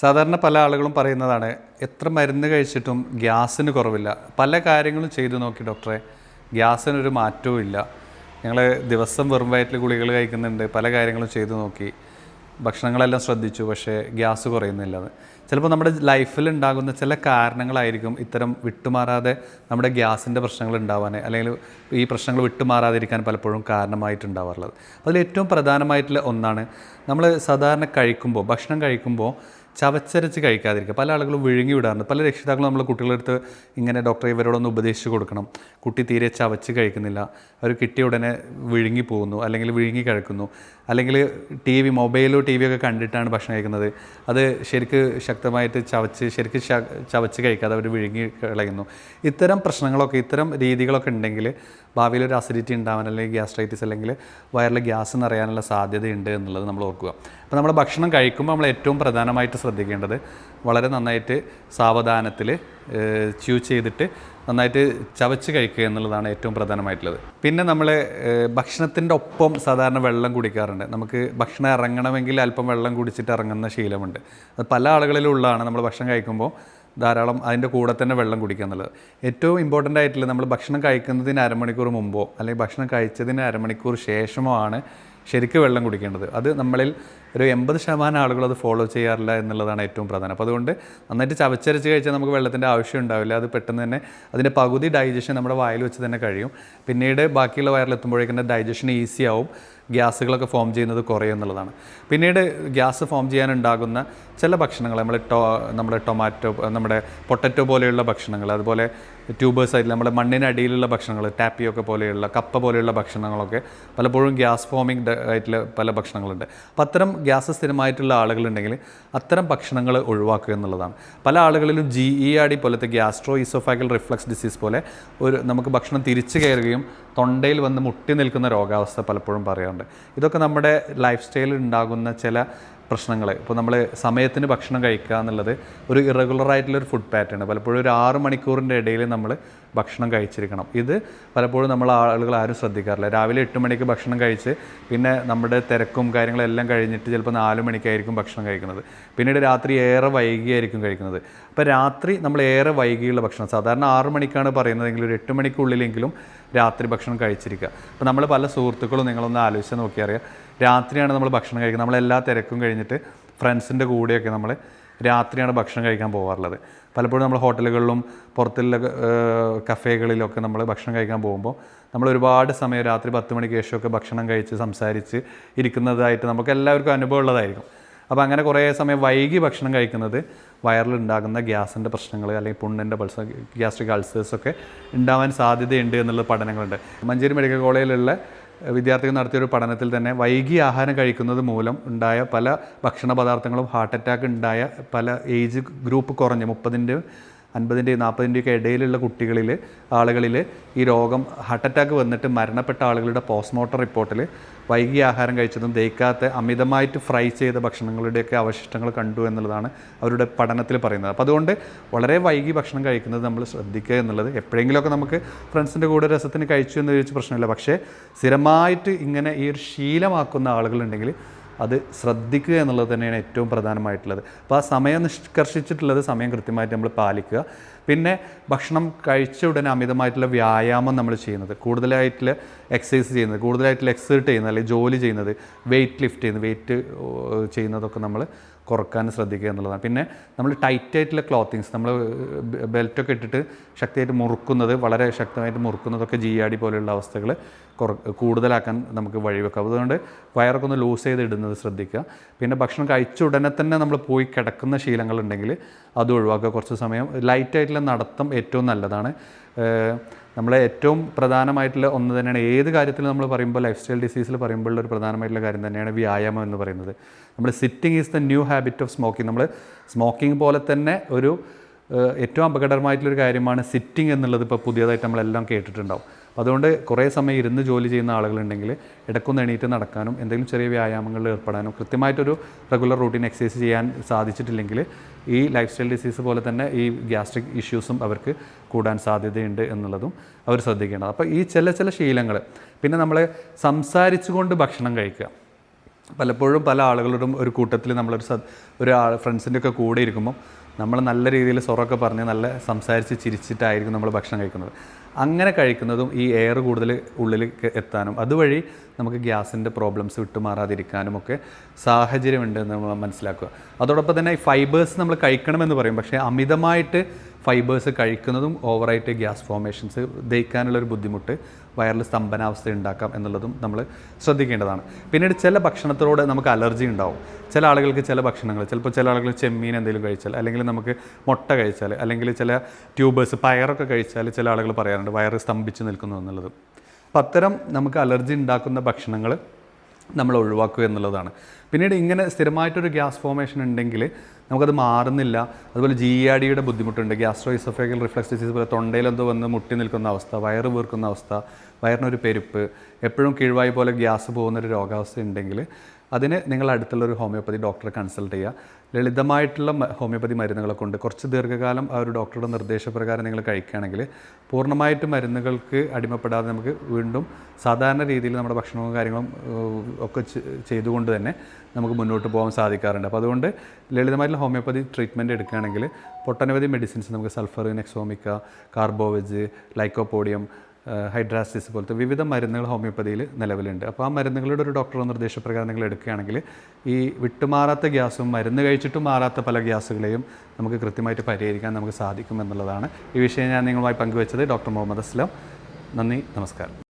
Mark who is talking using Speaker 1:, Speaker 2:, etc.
Speaker 1: സാധാരണ പല ആളുകളും പറയുന്നതാണ് എത്ര മരുന്ന് കഴിച്ചിട്ടും ഗ്യാസിന് കുറവില്ല. പല കാര്യങ്ങളും ചെയ്തു നോക്കി ഡോക്ടറെ ഗ്യാസിനൊരു മാറ്റവും ഇല്ല. ഞങ്ങൾ ദിവസം വെറും വയറ്റിൽ ഗുളികൾ കഴിക്കുന്നുണ്ട് പല കാര്യങ്ങളും ചെയ്തു നോക്കി. ഭക്ഷണങ്ങളെല്ലാം ശ്രദ്ധിച്ചു പക്ഷേ ഗ്യാസ് കുറയുന്നില്ല. ചിലപ്പോൾ നമ്മുടെ ലൈഫിൽ ഉണ്ടാകുന്ന ചില കാരണങ്ങളായിരിക്കും ഇത്തരം വിട്ടുമാറാതെ നമ്മുടെ ഗ്യാസിന്റെ പ്രശ്നങ്ങൾ ഉണ്ടാവാൻ അല്ലെങ്കിൽ ഈ പ്രശ്നങ്ങൾ വിട്ടുമാറാതിരിക്കാൻ പലപ്പോഴും കാരണമായിട്ടുണ്ടാവാറുള്ളത്. അതിൽ ഏറ്റവും പ്രധാനമായിട്ടുള്ള ഒന്നാണ് നമ്മൾ സാധാരണ കഴിക്കുമ്പോൾ ഭക്ഷണം കഴിക്കുമ്പോൾ ചവച്ചരച്ച് കഴിക്കാതിരിക്കുക. പല ആളുകളും വിഴുങ്ങി വിടാറുണ്ട്. പല രക്ഷിതാക്കളും നമ്മൾ കുട്ടികളുടെ അടുത്ത് ഇങ്ങനെ ഡോക്ടറെ ഇവരോടൊന്ന് ഉപദേശിച്ച് കൊടുക്കണം. കുട്ടി തീരെ ചവച്ച് കഴിക്കുന്നില്ല. അവർ കിട്ടിയ ഉടനെ വിഴുങ്ങി പോകുന്നു. അല്ലെങ്കിൽ വിഴുങ്ങി കഴിക്കുന്നു. അല്ലെങ്കിൽ ടി വി മൊബൈലോ ടി വിയൊക്കെ കണ്ടിട്ടാണ് ഭക്ഷണം കഴിക്കുന്നത്. അത് ശരിക്ക് ശക്തമായിട്ട് ചവച്ച് ശരിക്ക് ചവച്ച് കഴിക്കാതെ അവർ വിഴുങ്ങി കളയുന്നു. ഇത്തരം പ്രശ്നങ്ങളൊക്കെ ഇത്തരം രീതികളൊക്കെ ഉണ്ടെങ്കിൽ ഭാവിയിൽ ഒരു അസിഡിറ്റി ഉണ്ടാവാൻ അല്ലെങ്കിൽ ഗ്യാസ്ട്രൈറ്റിസ് അല്ലെങ്കിൽ വയറിൽ ഗ്യാസ് നിറയാനുള്ള സാധ്യതയുണ്ട് എന്നുള്ളത് നമ്മൾ ഓർക്കുക. അപ്പോൾ നമ്മൾ ഭക്ഷണം കഴിക്കുമ്പോൾ നമ്മൾ ഏറ്റവും പ്രധാനമായിട്ട് ശ്രദ്ധിക്കേണ്ടത്. വളരെ നന്നായിട്ട് സാവധാനത്തിൽ ച്യൂ ചെയ്തിട്ട് നന്നായിട്ട് ചവച്ച് കഴിക്കുക എന്നുള്ളതാണ് ഏറ്റവും പ്രധാനമായിട്ടുള്ളത്. പിന്നെ നമ്മൾ ഭക്ഷണത്തിന്റെ ഒപ്പം സാധാരണ വെള്ളം കുടിക്കാറുണ്ട്. നമുക്ക് ഭക്ഷണം ഇറങ്ങണമെങ്കിൽ അല്പം വെള്ളം കുടിച്ചിട്ട് ഇറങ്ങുന്ന ശീലമുണ്ട്. അത് പല ആളുകളിലും ഉള്ളതാണ് നമ്മൾ ഭക്ഷണം കഴിക്കുമ്പോൾ ധാരാളം അതിന്റെ കൂടെ തന്നെ വെള്ളം കുടിക്കുക എന്നുള്ളത് ഏറ്റവും ഇമ്പോർട്ടന്റ് ആയിട്ടുള്ള നമ്മൾ ഭക്ഷണം കഴിക്കുന്നതിന് അരമണിക്കൂർ മുമ്പോ അല്ലെങ്കിൽ ഭക്ഷണം കഴിച്ചതിന് അരമണിക്കൂർ ശേഷമോ ആണ് ശരിക്കും വെള്ളം കുടിക്കേണ്ടത്. അത് നമ്മളിൽ ഒരു എൺപത് ശതമാനം ആളുകൾ അത് ഫോളോ ചെയ്യാറില്ല എന്നുള്ളതാണ് ഏറ്റവും പ്രധാനം. അപ്പോൾ അതുകൊണ്ട് നന്നായിട്ട് ചവച്ചരച്ച് കഴിച്ചാൽ നമുക്ക് വെള്ളത്തിന്റെ ആവശ്യം ഉണ്ടാവില്ല. അത് പെട്ടെന്ന് തന്നെ അതിന്റെ പകുതി ഡൈജഷൻ നമ്മുടെ വായിൽ വെച്ച് തന്നെ കഴിയും. പിന്നീട് ബാക്കിയുള്ള വയറിലെത്തുമ്പോഴേക്കും ഡൈജഷൻ ഈസി ആവും. ഗ്യാസുകളൊക്കെ ഫോം ചെയ്യുന്നത് കുറയും എന്നുള്ളതാണ്. പിന്നീട് ഗ്യാസ് ഫോം ചെയ്യാനുണ്ടാകുന്ന ചില ഭക്ഷണങ്ങൾ നമ്മൾ ടോ നമ്മുടെ ടൊമാറ്റോ നമ്മുടെ പൊട്ടറ്റോ പോലെയുള്ള ഭക്ഷണങ്ങൾ അതുപോലെ ട്യൂബേഴ്സ് ആയിട്ട് നമ്മുടെ മണ്ണിനടിയിലുള്ള ഭക്ഷണങ്ങൾ ടാപ്പിയൊക്കെ പോലെയുള്ള കപ്പ പോലെയുള്ള ഭക്ഷണങ്ങളൊക്കെ പലപ്പോഴും ഗ്യാസ് ഫോമിംഗ് ആയിട്ടുള്ള പല ഭക്ഷണങ്ങളുണ്ട്. അപ്പോൾ അത്തരം ഗ്യാസ് സ്ഥിരമായിട്ടുള്ള ആളുകളുണ്ടെങ്കിൽ അത്തരം ഭക്ഷണങ്ങൾ ഒഴിവാക്കുക എന്നുള്ളതാണ്. പല ആളുകളിലും ജി ഇ ഡി പോലത്തെ ഗ്യാസ്ട്രോ ഇസോഫാഗൽ റിഫ്ലക്സ് ഡിസീസ് പോലെ ഒരു നമുക്ക് ഭക്ഷണം തിരിച്ചു കയറുകയും തൊണ്ടയിൽ വന്ന് മുട്ടി നിൽക്കുന്ന രോഗാവസ്ഥ പലപ്പോഴും പറയാറുണ്ട്. ഇതൊക്കെ നമ്മുടെ ലൈഫ് സ്റ്റൈലിൽ ഉണ്ടാകുന്ന ചില പ്രശ്നങ്ങൾ ഇപ്പോൾ നമ്മൾ സമയത്തിന് ഭക്ഷണം കഴിക്കുക എന്നുള്ളത് ഒരു ഇറഗുലർ ആയിട്ടുള്ള ഒരു ഫുഡ് പാറ്റേൺ പലപ്പോഴും ഒരു ആറ് മണിക്കൂറിന്റെ ഇടയിൽ നമ്മൾ ഭക്ഷണം കഴിച്ചിരിക്കണം. ഇത് പലപ്പോഴും നമ്മൾ ആളുകൾ ആരും ശ്രദ്ധിക്കാറില്ല. രാവിലെ എട്ട് മണിക്ക് ഭക്ഷണം കഴിച്ച് പിന്നെ നമ്മുടെ തിരക്കും കാര്യങ്ങളെല്ലാം കഴിഞ്ഞിട്ട് ചിലപ്പോൾ നാല് മണിക്കായിരിക്കും ഭക്ഷണം കഴിക്കുന്നത്. പിന്നീട് രാത്രി ഏറെ വൈകിയായിരിക്കും കഴിക്കുന്നത്. അപ്പോൾ രാത്രി നമ്മൾ ഏറെ വൈകിയുള്ള ഭക്ഷണം സാധാരണ ആറ് മണിക്കാണ് പറയുന്നതെങ്കിൽ ഒരു എട്ട് മണിക്കുള്ളിലെങ്കിലും രാത്രി ഭക്ഷണം കഴിച്ചിരിക്കുക. അപ്പോൾ നമ്മൾ പല സുഹൃത്തുക്കളും നിങ്ങളൊന്ന് ആലോചിച്ച് നോക്കിയറിയാം. രാത്രിയാണ് നമ്മൾ ഭക്ഷണം കഴിക്കുന്നത്. നമ്മളെല്ലാ തിരക്കും കഴിഞ്ഞിട്ട് ഫ്രണ്ട്സിന്റെ കൂടെയൊക്കെ നമ്മൾ രാത്രിയാണ് ഭക്ഷണം കഴിക്കാൻ പോകാറുള്ളത് പലപ്പോഴും നമ്മൾ ഹോട്ടലുകളിലും പുറത്തുള്ള കഫേകളിലൊക്കെ നമ്മൾ ഭക്ഷണം കഴിക്കാൻ പോകുമ്പോൾ നമ്മൾ ഒരുപാട് സമയം രാത്രി പത്ത് മണിക്ക് ശേഷമൊക്കെ ഭക്ഷണം കഴിച്ച് സംസാരിച്ച് ഇരിക്കുന്നതായിട്ട് നമുക്ക് എല്ലാവർക്കും അനുഭവം ഉള്ളതായിരിക്കും അപ്പോൾ അങ്ങനെ കുറേ സമയം വൈകി ഭക്ഷണം കഴിക്കുന്നത് വയറിലുണ്ടാകുന്ന ഗ്യാസിന്റെ പ്രശ്നങ്ങൾ അല്ലെങ്കിൽ പുണ്ണിന്റെ പൾസ ഗ്യാസ്ട്രിക് അൾസേഴ്സൊക്കെ ഉണ്ടാവാൻ സാധ്യതയുണ്ട് എന്നുള്ള പഠനങ്ങളുണ്ട്. മഞ്ചേരി മെഡിക്കൽ കോളേജിലുള്ള വിദ്യാർത്ഥികൾ നടത്തിയ ഒരു പഠനത്തിൽ തന്നെ വൈകി ആഹാരം കഴിക്കുന്നത് മൂലം ഉണ്ടായ പല ഭക്ഷണ പദാർത്ഥങ്ങളും ഹാർട്ട് അറ്റാക്ക് ഉണ്ടായ പല ഏജ് ഗ്രൂപ്പ് കുറഞ്ഞ് മുപ്പതിന്റെ അൻപതിന്റെയും നാൽപ്പതിന്റെയൊക്കെ ഇടയിലുള്ള കുട്ടികളിൽ ആളുകളിൽ ഈ രോഗം ഹാർട്ട് അറ്റാക്ക് വന്നിട്ട് മരണപ്പെട്ട ആളുകളുടെ പോസ്റ്റ്മോർട്ടം റിപ്പോർട്ടിൽ വൈകി ആഹാരം കഴിച്ചതും ദഹിക്കാത്ത അമിതമായിട്ട് ഫ്രൈ ചെയ്ത ഭക്ഷണങ്ങളുടെയൊക്കെ അവശിഷ്ടങ്ങൾ കണ്ടു എന്നുള്ളതാണ് അവരുടെ പഠനത്തിൽ പറയുന്നത്. അപ്പോൾ അതുകൊണ്ട് വളരെ വൈകി ഭക്ഷണം കഴിക്കുന്നത് നമ്മൾ ശ്രദ്ധിക്കുക എന്നുള്ളത് എപ്പോഴെങ്കിലുമൊക്കെ നമുക്ക് ഫ്രണ്ട്സിന്റെ കൂടെ രസത്തിന് കഴിച്ചു എന്ന് ചോദിച്ച പ്രശ്നമില്ല. പക്ഷേ സ്ഥിരമായിട്ട് ഇങ്ങനെ ഈ ഒരു ശീലമാക്കുന്ന ആളുകളുണ്ടെങ്കിൽ അത് ശ്രദ്ധിക്കുക എന്നുള്ളത് തന്നെയാണ് ഏറ്റവും പ്രധാനമായിട്ടുള്ളത്. അപ്പോൾ ആ സമയം നിഷ്കർഷിച്ചിട്ടുള്ളത് സമയം കൃത്യമായിട്ട് നമ്മൾ പാലിക്കുക. പിന്നെ ഭക്ഷണം കഴിച്ച ഉടനെ അമിതമായിട്ടുള്ള വ്യായാമം നമ്മൾ ചെയ്യുന്നത്. കൂടുതലായിട്ടുള്ള എക്സസൈസ് ചെയ്യുന്നത് കൂടുതലായിട്ടുള്ള എക്സേർട്ട് ചെയ്യുന്നത് അല്ലെങ്കിൽ ജോലി ചെയ്യുന്നത് വെയിറ്റ് ലിഫ്റ്റ് ചെയ്യുന്നത് വെയിറ്റ് ചെയ്യുന്നതൊക്കെ നമ്മൾ കുറയ്ക്കാൻ ശ്രദ്ധിക്കുക എന്നുള്ളതാണ്. പിന്നെ നമ്മൾ ടൈറ്റ് ആയിട്ടുള്ള ക്ലോത്തിങ്സ് നമ്മൾ ബെൽറ്റൊക്കെ ഇട്ടിട്ട് ശക്തിയായിട്ട് മുറുക്കുന്നത് വളരെ ശക്തമായിട്ട് മുറുക്കുന്നതൊക്കെ ജി ഡി പോലെയുള്ള അവസ്ഥകൾ കുറ കൂടുതലാക്കാൻ നമുക്ക് വഴിവെക്കാം. അതുകൊണ്ട് വയറൊക്കെ ഒന്ന് ലൂസ് ചെയ്ത് ഇടുന്നത് ശ്രദ്ധിക്കുക. പിന്നെ ഭക്ഷണം കഴിച്ച ഉടനെ തന്നെ നമ്മൾ പോയി കിടക്കുന്ന ശീലങ്ങളുണ്ടെങ്കിൽ അത് ഒഴിവാക്കുക. കുറച്ച് സമയം ലൈറ്റായിട്ടുള്ള നടത്തം ഏറ്റവും നല്ലതാണ്. നമ്മളെ ഏറ്റവും പ്രധാനമായിട്ടുള്ള ഒന്ന് തന്നെയാണ് ഏത് കാര്യത്തിൽ നമ്മൾ പറയുമ്പോൾ ലൈഫ് സ്റ്റൈൽ ഡിസീസിൽ പറയുമ്പോൾ ഒരു പ്രധാനമായിട്ടുള്ള കാര്യം തന്നെയാണ് വ്യായാമം എന്ന് പറയുന്നത്. നമ്മൾ sitting is the new habit of smoking നമ്മൾ സ്മോക്കിംഗ് പോലെ തന്നെ ഒരു ഏറ്റവും അപകടകരമായിട്ടുള്ളൊരു കാര്യമാണ് സിറ്റിംഗ് എന്നുള്ളത്. ഇപ്പോൾ പുതിയതായിട്ട് നമ്മളെല്ലാം കേട്ടിട്ടുണ്ടാവും. അപ്പോൾ അതുകൊണ്ട് കുറേ സമയം ഇരുന്ന് ജോലി ചെയ്യുന്ന ആളുകളുണ്ടെങ്കിൽ ഇടക്കൊന്ന് എണീറ്റ് നടക്കാനും എന്തെങ്കിലും ചെറിയ വ്യായാമങ്ങളിൽ ഏർപ്പെടാനും കൃത്യമായിട്ടൊരു റെഗുലർ റൂട്ടീൻ എക്സസൈസ് ചെയ്യാൻ സാധിച്ചിട്ടില്ലെങ്കിൽ ഈ ലൈഫ് സ്റ്റൈൽ ഡിസീസ് പോലെ തന്നെ ഈ ഗ്യാസ്ട്രിക് ഇഷ്യൂസും അവർക്ക് കൂടാൻ സാധ്യതയുണ്ട് എന്നുള്ളതും അവർ ശ്രദ്ധിക്കേണ്ടത്. അപ്പോൾ ഈ ചില ചില ശീലങ്ങൾ പിന്നെ നമ്മൾ സംസാരിച്ചുകൊണ്ട് ഭക്ഷണം കഴിക്കുക. പലപ്പോഴും പല ആളുകളുടെ ഒരു കൂട്ടത്തിൽ നമ്മളൊരു സ ഒരു ഫ്രണ്ട്സിന്റെ ഒക്കെ കൂടെ ഇരിക്കുമ്പോൾ നമ്മൾ നല്ല രീതിയിൽ സൊറൊക്കെ പറഞ്ഞ് നല്ല സംസാരിച്ച് ചിരിച്ചിട്ടായിരിക്കും നമ്മൾ ഭക്ഷണം കഴിക്കുന്നത്. അങ്ങനെ കഴിക്കുന്നതും ഈ എയർ കൂടുതൽ ഉള്ളിൽ എത്താനും അതുവഴി നമുക്ക് ഗ്യാസിന്റെ പ്രോബ്ലംസ് വിട്ടുമാറാതിരിക്കാനും ഒക്കെ സാഹചര്യമുണ്ട് എന്ന് നമ്മൾ മനസ്സിലാക്കുക. അതോടൊപ്പം തന്നെ ഈ ഫൈബേഴ്സ് നമ്മൾ കഴിക്കണമെന്ന് പറയും. പക്ഷേ അമിതമായിട്ട് ഫൈബേഴ്സ് കഴിക്കുന്നതും ഓവറായിട്ട് ഗ്യാസ് ഫോർമേഷൻസ് ദഹിക്കാനുള്ളൊരു ബുദ്ധിമുട്ട് വയറിൽ സ്തംഭനാവസ്ഥ ഉണ്ടാക്കാം എന്നുള്ളതും നമ്മൾ ശ്രദ്ധിക്കേണ്ടതാണ്. പിന്നീട് ചില ഭക്ഷണത്തിലൂടെ നമുക്ക് അലർജി ഉണ്ടാവും. ചില ആളുകൾക്ക് ചില ഭക്ഷണങ്ങൾ ചിലപ്പോൾ ചില ആളുകൾ ചെമ്മീൻ എന്തെങ്കിലും കഴിച്ചാൽ അല്ലെങ്കിൽ നമുക്ക് മുട്ട കഴിച്ചാൽ അല്ലെങ്കിൽ ചില ട്യൂബേഴ്സ് പയറൊക്കെ കഴിച്ചാൽ ചില ആളുകൾ പറയാറുണ്ട് വയറ് സ്തംഭിച്ച് നിൽക്കുന്നു എന്നുള്ളത്. അപ്പം അത്തരം നമുക്ക് അലർജി ഉണ്ടാക്കുന്ന ഭക്ഷണങ്ങൾ നമ്മൾ ഒഴിവാക്കുക എന്നുള്ളതാണ്. പിന്നീട് ഇങ്ങനെ സ്ഥിരമായിട്ടൊരു ഗ്യാസ് ഫോർമേഷൻ ഉണ്ടെങ്കിൽ നമുക്കത് മാറുന്നില്ല. അതുപോലെ ജി ആർ ഡിയുടെ ബുദ്ധിമുട്ടുണ്ട്. ഗ്യാസ്ട്രോ ഇസോഫേഗൽ റിഫ്ലക്സ് ഡിസീസ് പോലെ തൊണ്ടയിലെന്തോ വന്ന് മുട്ടി നിൽക്കുന്ന അവസ്ഥ വയറ് വീർക്കുന്ന അവസ്ഥ വയറിനൊരു പെരുപ്പ് എപ്പോഴും കീഴ്വായി പോലെ ഗ്യാസ് പോകുന്നൊരു രോഗാവസ്ഥ ഉണ്ടെങ്കിൽ അതിന് നിങ്ങൾ അടുത്തുള്ള ഒരു ഹോമിയോപ്പതി ഡോക്ടറെ കൺസൾട്ട് ചെയ്യുക. ലളിതമായിട്ടുള്ള ഹോമിയോപ്പതി മരുന്നുകളൊക്കെ കൊണ്ട് കുറച്ച് ദീർഘകാലം ആ ഒരു ഡോക്ടറുടെ നിർദ്ദേശപ്രകാരം നിങ്ങൾ കഴിക്കുകയാണെങ്കിൽ പൂർണമായിട്ട് മരുന്നുകൾക്ക് അടിമപ്പെടാതെ നമുക്ക് വീണ്ടും സാധാരണ രീതിയിൽ നമ്മുടെ ഭക്ഷണവും കാര്യങ്ങളും ഒക്കെ ചെയ്തുകൊണ്ട് തന്നെ നമുക്ക് മുന്നോട്ട് പോകാൻ സാധിക്കാറുണ്ട്. അപ്പോൾ അതുകൊണ്ട് ലളിതമായിട്ടുള്ള ഹോമിയോപ്പതി ട്രീറ്റ്മെന്റ് എടുക്കുകയാണെങ്കിൽ ഒട്ടനവധി മെഡിസിൻസ് നമുക്ക് സൾഫർ നെക്സോമിക്ക കാർബോവെജ് ലൈക്കോപോഡിയം ഹൈഡ്രാസിസ് പോലത്തെ വിവിധ മരുന്നുകൾ ഹോമിയോപ്പതിയിൽ നിലവിലുണ്ട്. അപ്പോൾ ആ മരുന്നുകളുടെ ഒരു ഡോക്ടറുടെ നിർദ്ദേശപ്രകാരം നിങ്ങൾ എടുക്കുകയാണെങ്കിൽ ഈ വിട്ടുമാറാത്ത ഗ്യാസും മരുന്ന് കഴിച്ചിട്ടും മാറാത്ത പല ഗ്യാസുകളെയും നമുക്ക് കൃത്യമായിട്ട് പരിഹരിക്കാൻ നമുക്ക് സാധിക്കും എന്നുള്ളതാണ്. ഈ വിഷയം ഞാൻ നിങ്ങളുമായി പങ്കുവച്ചത് ഡോക്ടർ മുഹമ്മദ് അസ്ലം. നന്ദി നമസ്കാരം.